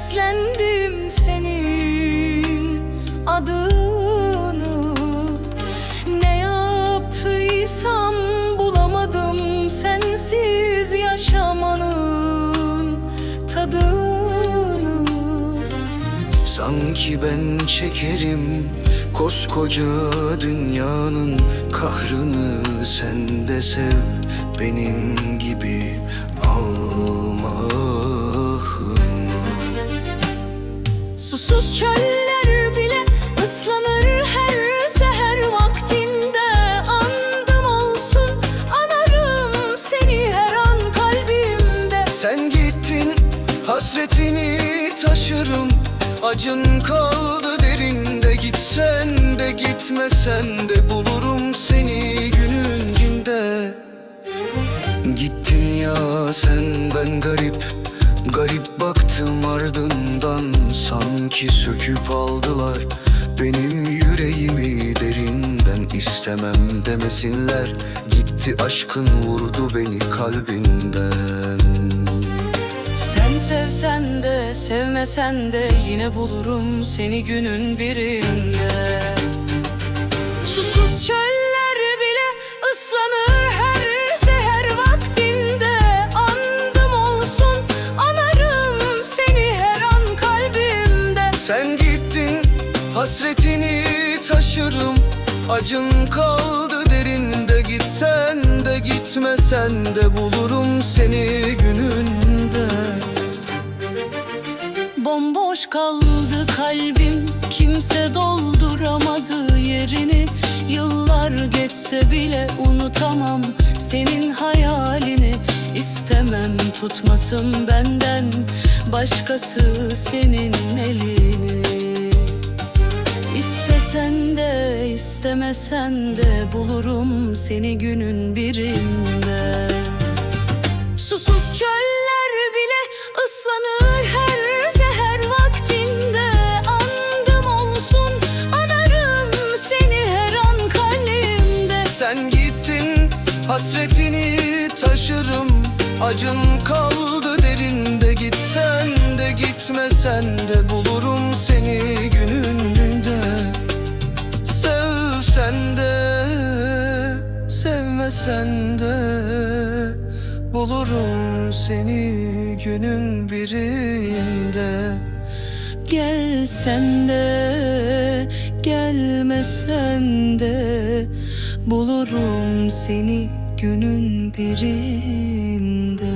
seslendim senin adını. Ne yaptıysam bulamadım sensiz yaşamanın tadını. Sanki ben çekerim koskoca dünyanın kahrını. Sen de sev benim gibi alma. Çöller bile ıslanır her seher vaktinde. Andım olsun anarım seni her an kalbimde. Sen gittin hasretini taşırım. Acın kaldı derinde Gitsen de gitmesen de Bulurum seni gününde Gittin ya sen ben garip Garip baktım ardından Sanki söküp aldılar. Benim yüreğimi derinden istemem demesinler. Gitti aşkın vurdu beni kalbinden. Sen sevsen de sevmesen de yine bulurum seni günün birinde hasretini taşırım. Acın kaldı derinde. Gitsen de gitmesen de Bulurum seni gününde. Bomboş kaldı kalbim. Kimse dolduramadı yerini. Yıllar geçse bile unutamam Senin hayalini. İstemem tutmasın benden. Başkası senin elini istemesen de Bulurum seni günün birinde. Susuz çöller bile ıslanır her seher vaktinde. Andım olsun anarım seni her an kalbimde. Sen gittin hasretini taşırım. Acın kaldı derinde Gitsen de gitmesen de Bulurum seni sevmesen de Bulurum seni günün birinde. Gelsen de gelmesen de. Bulurum seni günün birinde